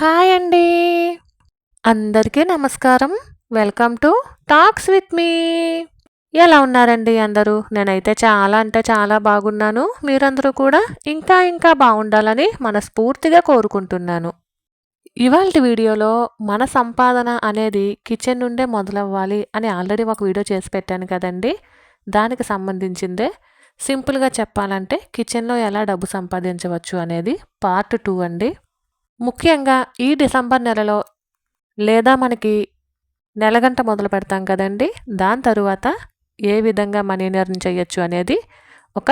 Hi అండి అందరికీ నమస్కారం. Welcome to talks with me. ఎలా ఉన్నారండి అందరూ? నేనైతే చాలా అంటే చాలా బాగున్నాను. మీరందరూ కూడా ఇంకా ఇంకా బాగుండాలని మనస్ఫూర్తిగా కోరుకుంటున్నాను. ఇవాళ వీడియోలో మన సంపాదన అనేది కిచెన్ నుండే మొదలవ్వాలి అని ఆల్రెడీ ఒక వీడియో చేసి పెట్టాను కదండి. దానికి సంబంధించిందే సింపుల్గా చెప్పాలంటే కిచెన్లో ఎలా డబ్బు సంపాదించవచ్చు అనేది పార్ట్ టూ అండి. ముఖ్యంగా ఈ డిసెంబర్ నెలలో లేదా మనకి నెలగంట మొదలు పెడతాం కదండి. దాని తరువాత ఏ విధంగా మనీ ఎర్న్ చేయొచ్చు అనేది ఒక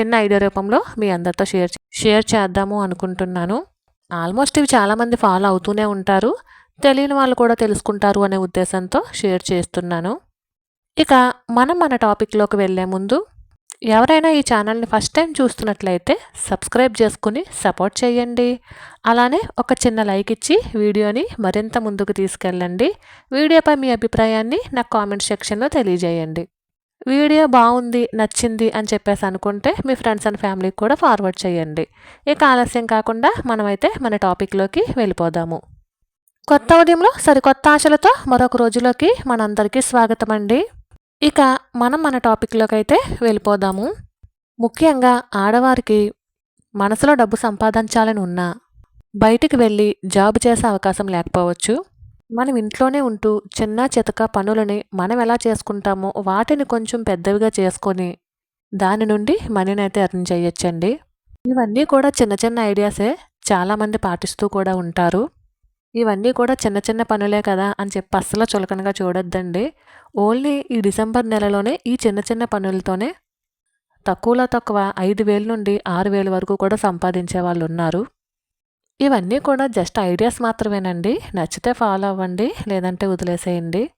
చిన్న ఐడియా రూపంలో మీ అందరితో షేర్ షేర్ చేద్దాము అనుకుంటున్నాను. ఆల్మోస్ట్ ఇవి చాలామంది ఫాలో అవుతూనే ఉంటారు. తెలియని వాళ్ళు కూడా తెలుసుకుంటారు అనే ఉద్దేశంతో షేర్ చేస్తున్నాను. ఇక మనం మన టాపిక్లోకి వెళ్ళే ముందు ఎవరైనా ఈ ఛానల్ని ఫస్ట్ టైం చూస్తున్నట్లయితే సబ్స్క్రైబ్ చేసుకుని సపోర్ట్ చేయండి. అలానే ఒక చిన్న లైక్ ఇచ్చి వీడియోని మరింత ముందుకు తీసుకెళ్ళండి. వీడియోపై మీ అభిప్రాయాన్ని నాకు కామెంట్ సెక్షన్లో తెలియజేయండి. వీడియో బాగుంది నచ్చింది అని చెప్పేసి అనుకుంటే మీ ఫ్రెండ్స్ అండ్ ఫ్యామిలీకి కూడా ఫార్వర్డ్ చేయండి. ఇక ఆలస్యం కాకుండా మనమైతే మన టాపిక్లోకి వెళ్ళిపోదాము. కొత్త ఉదయంలో సరికొత్త ఆశలతో మరొక రోజులోకి మనందరికీ స్వాగతం అండి ఇక మనం మన టాపిక్లోకి అయితే వెళ్ళిపోదాము. ముఖ్యంగా ఆడవారికి మనసులో డబ్బు సంపాదించాలని ఉన్నా బయటికి వెళ్ళి జాబ్ చేసే అవకాశం లేకపోవచ్చు. మనం ఇంట్లోనే ఉంటూ చిన్న చితక పనులని మనం ఎలా చేసుకుంటామో వాటిని కొంచెం పెద్దవిగా చేసుకొని దాని నుండి మనీని అయితే అర్న్ చేయొచ్చండి. ఇవన్నీ కూడా చిన్న చిన్న ఐడియాసే చాలామంది పాటిస్తూ కూడా ఉంటారు. ఇవన్నీ కూడా చిన్న చిన్న పనులే కదా అని చెప్పి అస్సలు చులకనగా చూడొద్దండి. ఓన్లీ ఈ డిసెంబర్ నెలలోనే ఈ చిన్న చిన్న పనులతోనే తక్కువలో తక్కువ ఐదు వేల నుండి ఆరు వేల వరకు కూడా సంపాదించే వాళ్ళు ఉన్నారు. ఇవన్నీ కూడా జస్ట్ ఐడియాస్ మాత్రమేనండి. నచ్చితే ఫాలో అవ్వండి లేదంటే వదిలేసేయండి.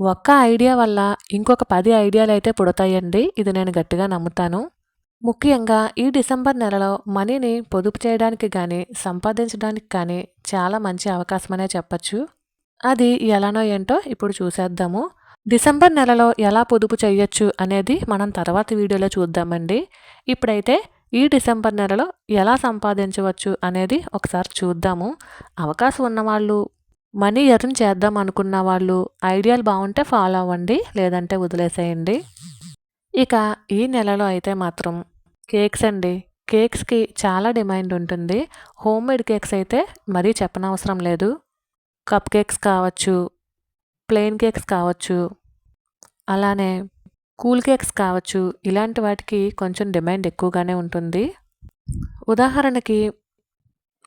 ఒక్క ఐడియా వల్ల ఇంకొక పది ఐడియాలు అయితే పుడతాయండి. ఇది నేను గట్టిగా నమ్ముతాను. ముఖ్యంగా ఈ డిసెంబర్ నెలలో మనీని పొదుపు చేయడానికి కానీ సంపాదించడానికి కానీ చాలా మంచి అవకాశమనే చెప్పచ్చు. అది ఎలానో ఏంటో ఇప్పుడు చూసేద్దాము. డిసెంబర్ నెలలో ఎలా పొదుపు చేయొచ్చు అనేది మనం తర్వాత వీడియోలో చూద్దామండి. ఇప్పుడైతే ఈ డిసెంబర్ నెలలో ఎలా సంపాదించవచ్చు అనేది ఒకసారి చూద్దాము. అవకాశం ఉన్నవాళ్ళు మనీ ఎర్న్ చేద్దాం అనుకున్న వాళ్ళు ఐడియాలు బాగుంటే ఫాలో అవ్వండి లేదంటే వదిలేసేయండి. ఇక ఈ నెలలో అయితే మాత్రం కేక్స్ అండి. కేక్స్కి చాలా డిమాండ్ ఉంటుంది. హోమ్ మేడ్ కేక్స్ అయితే మరీ చెప్పనవసరం లేదు. కప్ కేక్స్ కావచ్చు ప్లెయిన్ కేక్స్ కావచ్చు అలానే కూల్ కేక్స్ కావచ్చు ఇలాంటి వాటికి కొంచెం డిమాండ్ ఎక్కువగానే ఉంటుంది. ఉదాహరణకి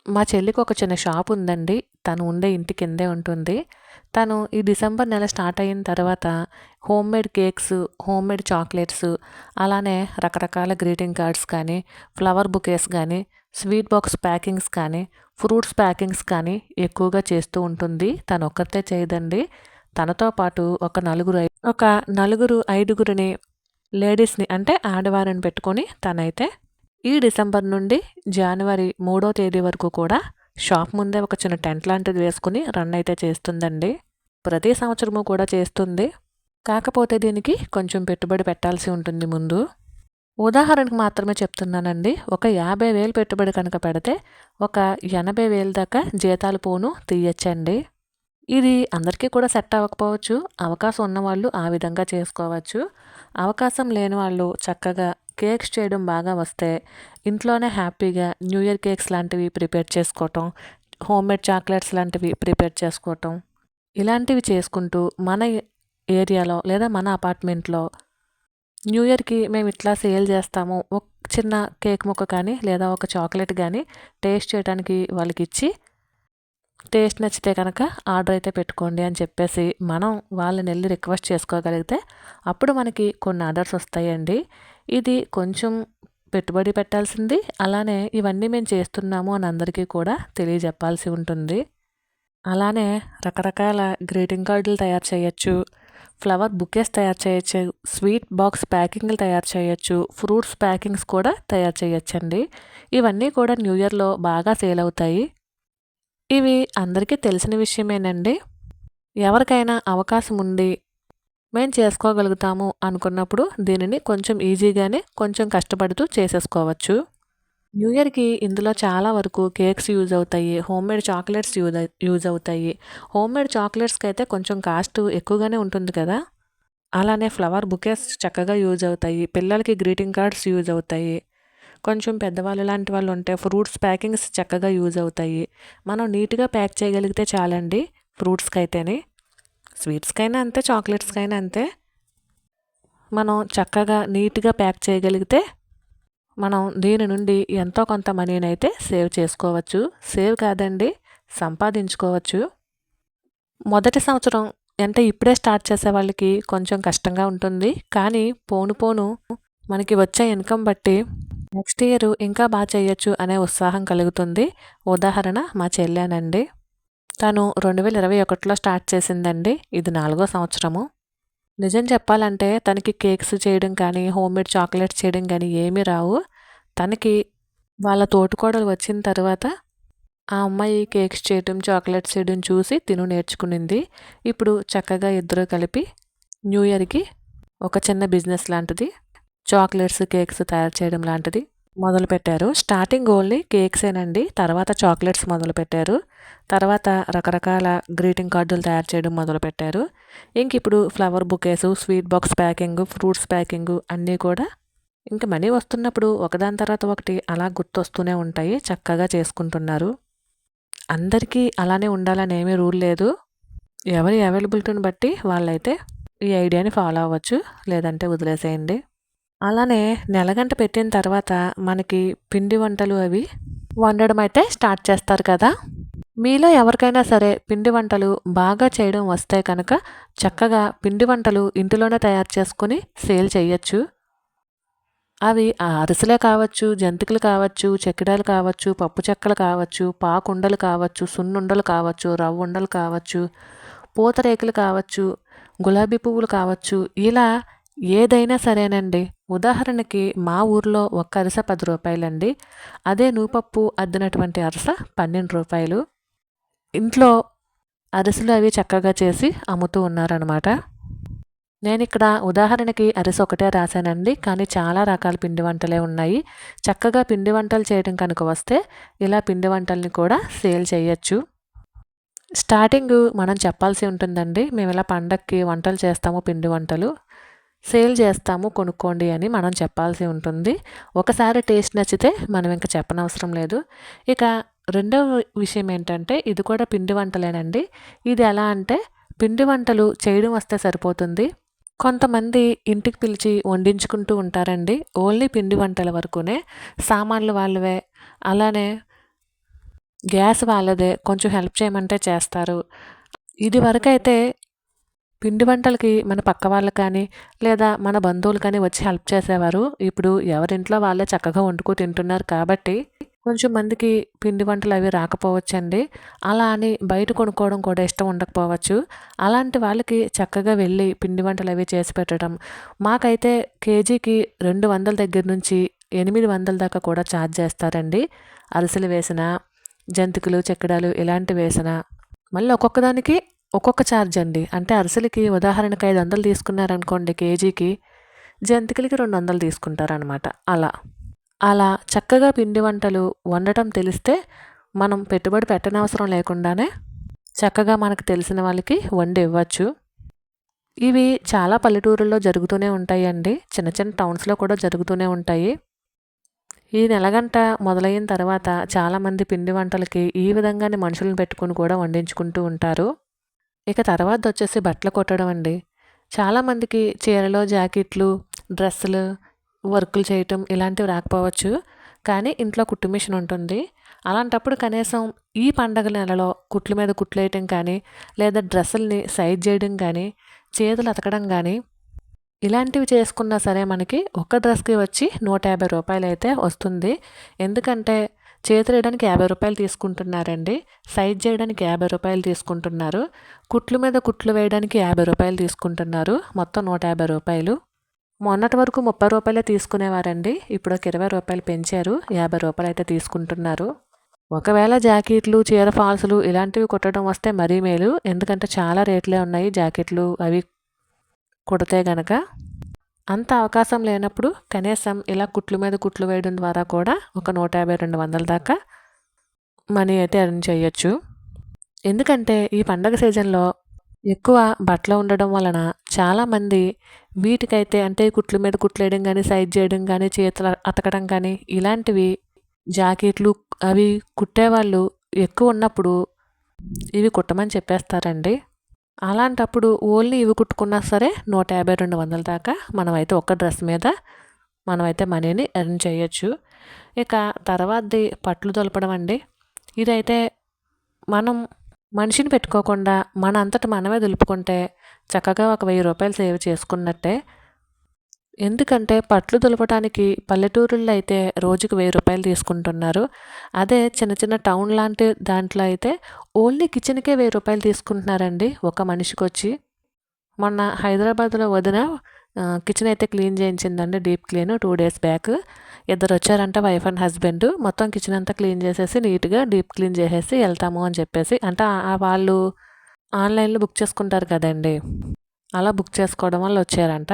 మా చెల్లికి ఒక చిన్న షాప్ ఉందండి. తను ఉండే ఇంటి కిందే ఉంటుంది. తను ఈ డిసెంబర్ నెల స్టార్ట్ అయిన తర్వాత home made cakes home made chocolates అలానే రకరకాల గ్రీటింగ్ కార్డ్స్ కానీ ఫ్లవర్ బుకేస్ కానీ స్వీట్ బాక్స్ ప్యాకింగ్స్ కానీ ఫ్రూట్స్ ప్యాకింగ్స్ కానీ ఎక్కువగా చేస్తూ ఉంటుంది. తను ఒక్కతే చేయదండి. తనతో పాటు ఒక నలుగురు ఒక నలుగురు ఐదుగురిని లేడీస్ని అంటే ఆడవారిని పెట్టుకొని తనైతే ఈ డిసెంబర్ నుండి జనవరి మూడో తేదీ వరకు కూడా షాప్ ముందే ఒక చిన్న టెంట్ లాంటిది వేసుకుని రన్ అయితే చేస్తుందండి. ప్రతి సంవత్సరము కూడా చేస్తుంది. కాకపోతే దీనికి కొంచెం పెట్టుబడి పెట్టాల్సి ఉంటుంది ముందు. ఉదాహరణకు మాత్రమే చెప్తున్నానండి. ఒక యాభై వేలు పెట్టుబడి కనుక పెడితే ఒక ఎనభై వేలు దాకా జీతాలు పోను తీయచ్చండి. ఇది అందరికీ కూడా సెట్ అవ్వకపోవచ్చు. అవకాశం ఉన్నవాళ్ళు ఆ విధంగా చేసుకోవచ్చు. అవకాశం లేని వాళ్ళు చక్కగా కేక్స్ చేయడం బాగా వస్తే ఇంట్లోనే హ్యాపీగా న్యూ ఇయర్ కేక్స్ లాంటివి ప్రిపేర్ చేసుకోవటం హోమ్మేడ్ చాక్లెట్స్ లాంటివి ప్రిపేర్ చేసుకోవటం ఇలాంటివి చేసుకుంటూ మన ఏరియాలో లేదా మన అపార్ట్మెంట్లో న్యూ ఇయర్కి మేము ఇట్లా సేల్ చేస్తాము ఒక చిన్న కేక్ ముక్క కానీ లేదా ఒక చాక్లెట్ కానీ టేస్ట్ చేయడానికి వాళ్ళకి ఇచ్చి టేస్ట్ నచ్చితే కనుక ఆర్డర్ అయితే పెట్టుకోండి అని చెప్పేసి మనం వాళ్ళని వెళ్ళి రిక్వెస్ట్ చేసుకోగలిగితే అప్పుడు మనకి కొన్ని ఆర్డర్స్ వస్తాయండి. ఇది కొంచెం పెట్టుబడి పెట్టాల్సింది. అలానే ఇవన్నీ మేము చేస్తున్నాము అని అందరికీ కూడా తెలియజెప్పాల్సి ఉంటుంది. అలానే రకరకాల గ్రీటింగ్ కార్డులు తయారు చేయొచ్చు ఫ్లవర్ బుకేస్ తయారు చేయొచ్చు స్వీట్ బాక్స్ ప్యాకింగ్లు తయారు చేయొచ్చు ఫ్రూట్స్ ప్యాకింగ్స్ కూడా తయారు చేయొచ్చండి. ఇవన్నీ కూడా న్యూ ఇయర్లో బాగా సేల్ అవుతాయి. ఇవి అందరికీ తెలిసిన విషయమేనండి. ఎవరికైనా అవకాశం ఉండి మేము చేసుకోగలుగుతాము అనుకున్నప్పుడు దీనిని కొంచెం ఈజీగానే కొంచెం కష్టపడుతూ చేసేసుకోవచ్చు న్యూ ఇయర్‌కి ఇందులో చాలా వరకు కేక్స్ యూజ్ అవుతాయి. Home made chocolates use use అవుతాయి. హోమ్ మేడ్ చాక్లెట్స్కి అయితే కొంచెం కాస్ట్ ఎక్కువగానే ఉంటుంది కదా! అలానే ఫ్లవర్ బుకేస్ చక్కగా యూజ్ అవుతాయి. పిల్లలకి గ్రీటింగ్ కార్డ్స్ యూజ్ అవుతాయి. కొంచెం పెద్దవాళ్ళు లాంటి వాళ్ళు ఉంటే ఫ్రూట్స్ ప్యాకింగ్స్ చక్కగా యూజ్ అవుతాయి. మనం నీట్‌గా ప్యాక్ చేయగలిగితే చాలండి ఫ్రూట్స్కి అయితేనే స్వీట్స్‌కైనా అంతే, చాక్లెట్స్‌కైనా అంతే. మనం చక్కగా నీట్‌గా ప్యాక్ చేయగలిగితే మనం దీని నుండి ఎంతో కొంత మనీనైతే సేవ్ చేసుకోవచ్చు. సేవ్ కాదండి సంపాదించుకోవచ్చు. మొదటి సంవత్సరం అంటే ఇప్పుడే స్టార్ట్ చేసే వాళ్ళకి కొంచెం కష్టంగా ఉంటుంది. కానీ పోను పోను మనకి వచ్చే ఇన్కమ్ బట్టి నెక్స్ట్ ఇయర్ ఇంకా బాగా చేయొచ్చు అనే ఉత్సాహం కలుగుతుంది. ఉదాహరణ మా చెల్లానండి తను 2021లో స్టార్ట్ చేసిందండి. ఇది నాలుగో సంవత్సరము. నిజం చెప్పాలంటే తనకి కేక్స్ చేయడం కానీ, హోమ్‌మేడ్ చాక్లెట్స్ చేయడం కానీ ఏమీ రావు. తనకి వాళ్ళ తోటికోడలు వచ్చిన తర్వాత ఆ అమ్మాయి కేక్స్ చేయడం, చాక్లెట్స్ చేయడం చూసి తిను నేర్చుకునింది. ఇప్పుడు చక్కగా ఇద్దరు కలిపి న్యూ ఇయర్‌కి ఒక చిన్న బిజినెస్ లాంటిది చాక్లెట్స్, కేక్స్ తయారు చేయడం లాంటిది మొదలుపెట్టారు. స్టార్టింగ్ ఓన్లీ కేక్సేనండి. తర్వాత చాక్లెట్స్ మొదలుపెట్టారు. తర్వాత రకరకాల గ్రీటింగ్ కార్డులు తయారు చేయడం మొదలుపెట్టారు. ఇంక ఇప్పుడు flower bouquets, sweet box packing fruits packing అన్నీ కూడా ఇంక మనీ వస్తున్నప్పుడు ఒకదాని తర్వాత ఒకటి అలా గుర్తొస్తూనే ఉంటాయి. చక్కగా చేసుకుంటున్నారు. అందరికీ అలానే ఉండాలని ఏమీ రూల్ లేదు. ఎవరి అవైలబిలిటీని బట్టి వాళ్ళైతే ఈ ఐడియాని ఫాలో అవ్వచ్చు. లేదంటే వదిలేసేయండి. అలానే నెలగంట పెట్టిన తర్వాత మనకి పిండి వంటలు అవి వండడం అయితే స్టార్ట్ చేస్తారు కదా! మీలో ఎవరికైనా సరే పిండి వంటలు బాగా చేయడం వస్తే కనుక చక్కగా పిండి వంటలు ఇంటిలోనే తయారు చేసుకొని సేల్ చేయొచ్చు. అవి అరిసెలే కావచ్చు, జంతికలు కావచ్చు, చెక్కిడాలు కావచ్చు, పప్పు చెక్కలు కావచ్చు, పాకుండలు కావచ్చు, సున్నుండలు కావచ్చు, రవ్వుండలు కావచ్చు, పూతరేకులు కావచ్చు, గులాబీ పువ్వులు కావచ్చు. ఇలా ఏదైనా సరేనండి. ఉదాహరణకి మా ఊర్లో ఒక్క అరిసె పది రూపాయలండి అదే నూపప్పు అద్దినటువంటి అరిసె పన్నెండు రూపాయలు ఇంట్లో అరిసెలు అవి చక్కగా చేసి అమ్ముతూ ఉన్నారనమాట. నేను ఇక్కడ ఉదాహరణకి అరిసె ఒకటే రాశానండి. కానీ చాలా రకాల పిండి వంటలే ఉన్నాయి. చక్కగా పిండి వంటలు చేయడం కనుక వస్తే ఇలా పిండి వంటల్ని కూడా సేల్ చేయొచ్చు. స్టార్టింగు మనం చెప్పాల్సి ఉంటుందండి. మేము ఇలా పండక్కి వంటలు చేస్తాము పిండి వంటలు. సేల్ చేస్తాము కొనుక్కోండి అని మనం చెప్పాల్సి ఉంటుంది. ఒకసారి టేస్ట్ నచ్చితే మనం ఇంకా చెప్పనవసరం లేదు. ఇక రెండవ విషయం ఏంటంటే ఇది కూడా పిండి వంటలేనండి. ఇది ఎలా అంటే పిండి వంటలు చేయడం వస్తే సరిపోతుంది. కొంతమంది ఇంటికి పిలిచి వండించుకుంటూ ఉంటారండి. ఓన్లీ పిండి వంటల వరకునే. సామాన్లు వాళ్ళవే. అలానే గ్యాస్ వాళ్ళదే. కొంచెం హెల్ప్ చేయమంటే చేస్తారు. ఇదివరకైతే పిండి వంటలకి మన పక్క వాళ్ళు కానీ, లేదా మన బంధువులు కానీ వచ్చి హెల్ప్ చేసేవారు. ఇప్పుడు ఎవరింట్లో వాళ్ళే చక్కగా వండుకు తింటున్నారు కాబట్టి కొంచెం మందికి పిండి వంటలు అవి రాకపోవచ్చండి. అలా అని బయట కొనుక్కోవడం కూడా ఇష్టం ఉండకపోవచ్చు. అలాంటి వాళ్ళకి చక్కగా వెళ్ళి పిండి వంటలు అవి చేసి పెట్టడం. మాకైతే కేజీకి 200 దగ్గర నుంచి 800 దాకా కూడా ఛార్జ్ చేస్తారండి. అరిసెలు వేసినా, జంతికలు, చెక్కడాలు ఇలాంటివి వేసినా. మళ్ళీ ఒక్కొక్క దానికి ఒక్కొక్క ఛార్జ్ అండి. అంటే అరిసెలకి ఉదాహరణకి 500 తీసుకున్నారనుకోండి కేజీకి. జంతికలకి 200 తీసుకుంటారనమాట. అలా. అలా చక్కగా పిండి వంటలు వండటం తెలిస్తే మనం పెట్టుబడి పెట్టనవసరం లేకుండానే చక్కగా మనకు తెలిసిన వాళ్ళకి వండి ఇవ్వచ్చు. ఇవి చాలా పల్లెటూరుల్లో జరుగుతూనే ఉంటాయండి. చిన్న చిన్న టౌన్స్‌లో కూడా జరుగుతూనే ఉంటాయి. ఈ నెలగంట మొదలైన తర్వాత చాలామంది పిండి వంటలకి ఈ విధంగానే మనుషులను పెట్టుకొని కూడా వండించుకుంటూ ఉంటారు. ఇక తర్వాత వచ్చేసి బట్టలు కుట్టడం అండి. చాలామందికి చీరలు, జాకెట్లు, డ్రెస్సులు, వర్కులు చేయటం ఇలాంటివి రాకపోవచ్చు. కానీ ఇంట్లో కుట్టు మిషన్ ఉంటుంది. అలాంటప్పుడు కనీసం ఈ పండగ నెలలో కుట్ల మీద కుట్లేయటం కానీ, లేదా డ్రెస్సుల్ని సైజ్ చేయడం కానీ, చేతులు అతకడం కానీ ఇలాంటివి చేసుకున్నా సరే మనకి ఒక్క డ్రెస్‌కి వచ్చి నూట యాభై రూపాయలు అయితే వస్తుంది. ఎందుకంటే చేతులేయడానికి రూ. 50 తీసుకుంటున్నారండి. సైజ్ చేయడానికి యాభై రూపాయలు తీసుకుంటున్నారు. కుట్లు మీద కుట్లు వేయడానికి యాభై రూపాయలు తీసుకుంటున్నారు. మొత్తం నూట యాభై రూపాయలు మొన్నటి వరకు ముప్పై రూపాయలే తీసుకునేవారండి. ఇప్పుడు ఒక ఇరవై రూపాయలు పెంచారు. యాభై రూపాయలు అయితే తీసుకుంటున్నారు. ఒకవేళ జాకెట్లు, చీర ఫాల్సులు ఇలాంటివి కుట్టడం వస్తే మరీ మేలు. ఎందుకంటే చాలా రేట్లే ఉన్నాయి జాకెట్లు అవి కుడితే గనక. అంత అవకాశం లేనప్పుడు కనీసం ఇలా కుట్లు మీద కుట్లు వేయడం ద్వారా కూడా ఒక నూట యాభై రెండు వందల దాకా మనీ అయితే ఎర్న్ చేయొచ్చు. ఎందుకంటే ఈ పండగ సీజన్లో ఎక్కువ బట్టలు ఉండడం వలన చాలామంది వీటికైతే అంటే కుట్లు మీద కుట్లేయడం కానీ సైజ్ చేయడం కానీ చేతులు అతకడం కానీ ఇలాంటివి జాకెట్లు అవి కుట్టేవాళ్ళు ఎక్కువ ఉన్నప్పుడు ఇవి కుట్టమని చెప్పేస్తారండి. అలాంటప్పుడు ఓన్లీ ఇవి కుట్టుకున్నా సరే నూట యాభై రెండు వందల దాకా మనమైతే ఒక్క డ్రెస్ మీద మనమైతే మనీని ఎర్న్ చేయొచ్చు. ఇక తర్వాతది పట్లు తొలపడం అండి. ఇదైతే మనం మనిషిని పెట్టుకోకుండా మన అంతట మనమే దులుపుకుంటే చక్కగా ఒక వెయ్యి రూపాయలు సేవ్ చేసుకున్నట్టే ఎందుకంటే పట్లు దులపడానికి పల్లెటూరుల్లో అయితే రోజుకు వెయ్యి రూపాయలు తీసుకుంటున్నారు. అదే చిన్న చిన్న టౌన్ లాంటి దాంట్లో అయితే ఓన్లీ కిచెన్కే వెయ్యి రూపాయలు తీసుకుంటున్నారండి ఒక మనిషికి వచ్చి మొన్న హైదరాబాద్లో వదిన కిచెన్ అయితే clean చేయించిందండి deep clean two days back. ఇద్దరు వచ్చారంట వైఫ్ అండ్ హస్బెండ్. మొత్తం కిచెన్ అంతా క్లీన్ చేసేసి నీట్గా డీప్ క్లీన్ చేసేసి వెళ్తాము అని చెప్పేసి. అంటే వాళ్ళు ఆన్లైన్లో బుక్ చేసుకుంటారు కదండి. అలా బుక్ చేసుకోవడం వల్ల వచ్చారంట.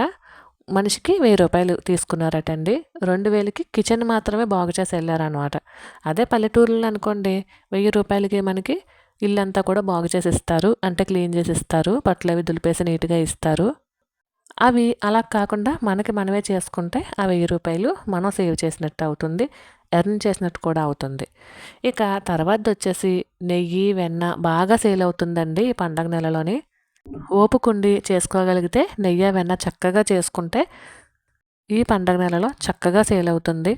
మనిషికి వెయ్యి రూపాయలు తీసుకున్నారటండి. రెండు వేలకి కిచెన్ మాత్రమే బాగు చేసి వెళ్ళారనమాట అదే పల్లెటూరులో అనుకోండి వెయ్యి రూపాయలకి మనకి ఇల్లంతా కూడా బాగు చేసి ఇస్తారు. అంటే క్లీన్ చేసి ఇస్తారు బట్టలు అవి దులిపేసి నీట్గా ఇస్తారు. అవి అలా కాకుండా మనకి మనమే చేసుకుంటే ఆ వెయ్యి రూపాయలు మనం సేవ్ చేసినట్టు అవుతుంది ఎర్న్ చేసినట్టు కూడా అవుతుంది. ఇక తర్వాత వచ్చేసి నెయ్యి వెన్న బాగా సేల్ అవుతుందండి ఈ పండగ నెలలోని. ఓపుకుండి చేసుకోగలిగితే నెయ్యి వెన్న చక్కగా చేసుకుంటే ఈ పండగ నెలలో చక్కగా సేల్ అవుతుంది.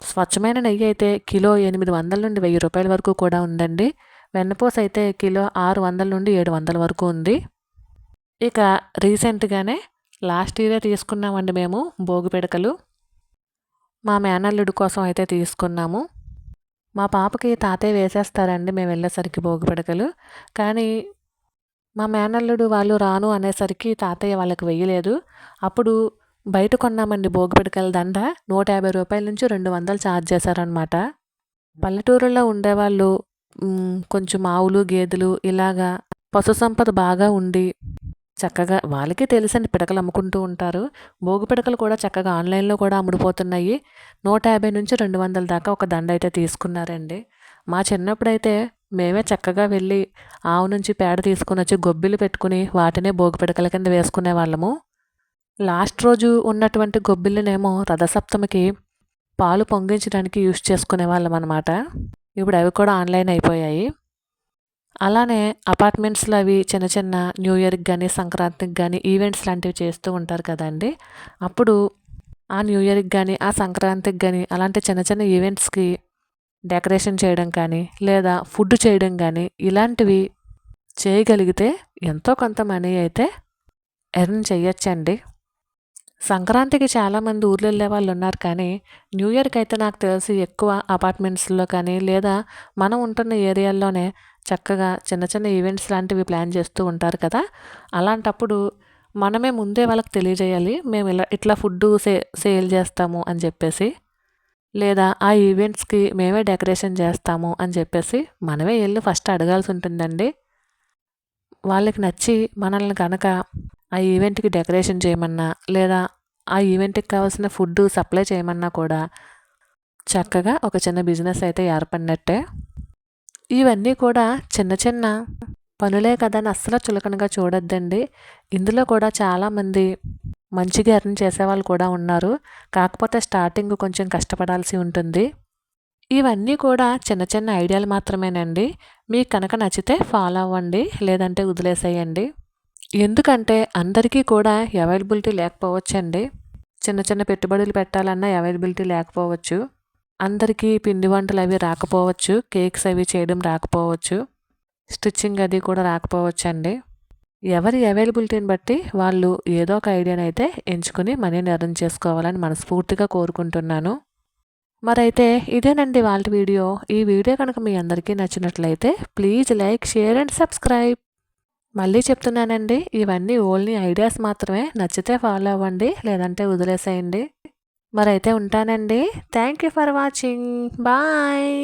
స్వచ్ఛమైన నెయ్యి అయితే కిలో ఎనిమిది వందల నుండి వెయ్యి రూపాయల వరకు కూడా ఉందండి. వెన్నపూస అయితే కిలో ఆరు వందల నుండి ఏడు వందల వరకు ఉంది. ఇక రీసెంట్గానే లాస్ట్ ఇయరే తీసుకున్నామండి మేము భోగి పిడకలు. మా మేనల్లుడి కోసం అయితే తీసుకున్నాము. మా పాపకి తాతయ్య వేసేస్తారండి మేము వెళ్ళేసరికి భోగి పిడకలు. కానీ మా మేనల్లుడు వాళ్ళు రాను అనేసరికి తాతయ్య వాళ్ళకి వెయ్యలేదు. అప్పుడు బయట కొన్నామండి భోగిపిడకల దండ నూట యాభై రూపాయల నుంచి రెండు వందలు ఛార్జ్ చేశారనమాట పల్లెటూరులో ఉండేవాళ్ళు కొంచెం ఆవులు గేదెలు ఇలాగా పశు సంపద బాగా ఉండి చక్కగా వాళ్ళకి తెలుసండి పిడకలు అమ్ముకుంటూ ఉంటారు. భోగి పిడకలు కూడా చక్కగా ఆన్లైన్లో కూడా అమ్ముడుపోతున్నాయి. నూట యాభై నుంచి రెండు వందల దాకా ఒక దండ అయితే తీసుకున్నారండి. మా చిన్నప్పుడైతే మేమే చక్కగా వెళ్ళి ఆవు నుంచి పేడ తీసుకుని వచ్చి గొబ్బిలు పెట్టుకుని వాటినే భోగి పిడకల కింద వేసుకునే వాళ్ళము. లాస్ట్ రోజు ఉన్నటువంటి గొబ్బిళ్ళనేమో రథసప్తమికి పాలు పొంగించడానికి యూజ్ చేసుకునే వాళ్ళం అనమాట ఇప్పుడు అవి కూడా ఆన్లైన్ అయిపోయాయి. అలానే అపార్ట్మెంట్స్లో అవి చిన్న చిన్న న్యూ ఇయర్కి కానీ సంక్రాంతికి కానీ ఈవెంట్స్ లాంటివి చేస్తూ ఉంటారు కదండి. అప్పుడు ఆ న్యూ ఇయర్కి కానీ ఆ సంక్రాంతికి కానీ అలాంటి చిన్న చిన్న ఈవెంట్స్కి డెకరేషన్ చేయడం కానీ లేదా ఫుడ్ చేయడం కానీ ఇలాంటివి చేయగలిగితే ఎంతో కొంత మనీ అయితే ఎర్న్ చేయొచ్చండి సంక్రాంతికి చాలామంది ఊర్లు వెళ్ళే వాళ్ళు ఉన్నారు కానీ న్యూ ఇయర్కి అయితే నాకు తెలిసి ఎక్కువ అపార్ట్మెంట్స్లో కానీ లేదా మనం ఉంటున్న ఏరియాల్లోనే చక్కగా చిన్న చిన్న ఈవెంట్స్ లాంటివి ప్లాన్ చేస్తూ ఉంటారు కదా. అలాంటప్పుడు మనమే ముందే వాళ్ళకి తెలియజేయాలి మేము ఇలా ఇట్లా ఫుడ్ సే సేల్ చేస్తాము అని చెప్పేసి. లేదా ఆ ఈవెంట్స్కి మేమే డెకరేషన్ చేస్తాము అని చెప్పేసి మనమే వెళ్ళి ఫస్ట్ అడగాల్సి ఉంటుందండి. వాళ్ళకి నచ్చి మనల్ని కనుక ఆ ఈవెంట్కి డెకరేషన్ చేయమన్నా లేదా ఆ ఈవెంట్కి కావాల్సిన ఫుడ్ సప్లై చేయమన్నా కూడా చక్కగా ఒక చిన్న బిజినెస్ అయితే ఏర్పడినట్టే. ఇవన్నీ కూడా చిన్న చిన్న పనులే కదా అని అస్సలు చులకనగా చూడొద్దండి. ఇందులో కూడా చాలామంది మంచిగా ఎర్న్ చేసేవాళ్ళు కూడా ఉన్నారు. కాకపోతే స్టార్టింగ్ కొంచెం కష్టపడాల్సి ఉంటుంది. ఇవన్నీ కూడా చిన్న చిన్న ఐడియాలు మాత్రమేనండి. మీకు కనుక నచ్చితే ఫాలో అవ్వండి లేదంటే వదిలేసేయండి. ఎందుకంటే అందరికీ కూడా అవైలబిలిటీ లేకపోవచ్చండి. చిన్న చిన్న పెట్టుబడులు పెట్టాలన్నా అవైలబిలిటీ లేకపోవచ్చు. అందరికీ పిండి వంటలు అవి రాకపోవచ్చు కేక్స్ అవి చేయడం రాకపోవచ్చు. స్టిచ్చింగ్ అది కూడా రాకపోవచ్చండి. ఎవరి అవైలబిలిటీని బట్టి వాళ్ళు ఏదో ఒక ఐడియాని అయితే ఎంచుకుని మనీని అర్న్ చేసుకోవాలని మనస్ఫూర్తిగా కోరుకుంటున్నాను. మరైతే ఇదేనండి వాళ్ళ వీడియో. ఈ వీడియో కనుక మీ అందరికీ నచ్చినట్లయితే please like share and subscribe. మళ్ళీ చెప్తున్నానండి ఇవన్నీ ఓన్లీ ఐడియాస్ మాత్రమే. నచ్చితే ఫాలో అవ్వండి లేదంటే వదిలేసేయండి. మరైతే ఉంటానండి. Thank you for watching. Bye.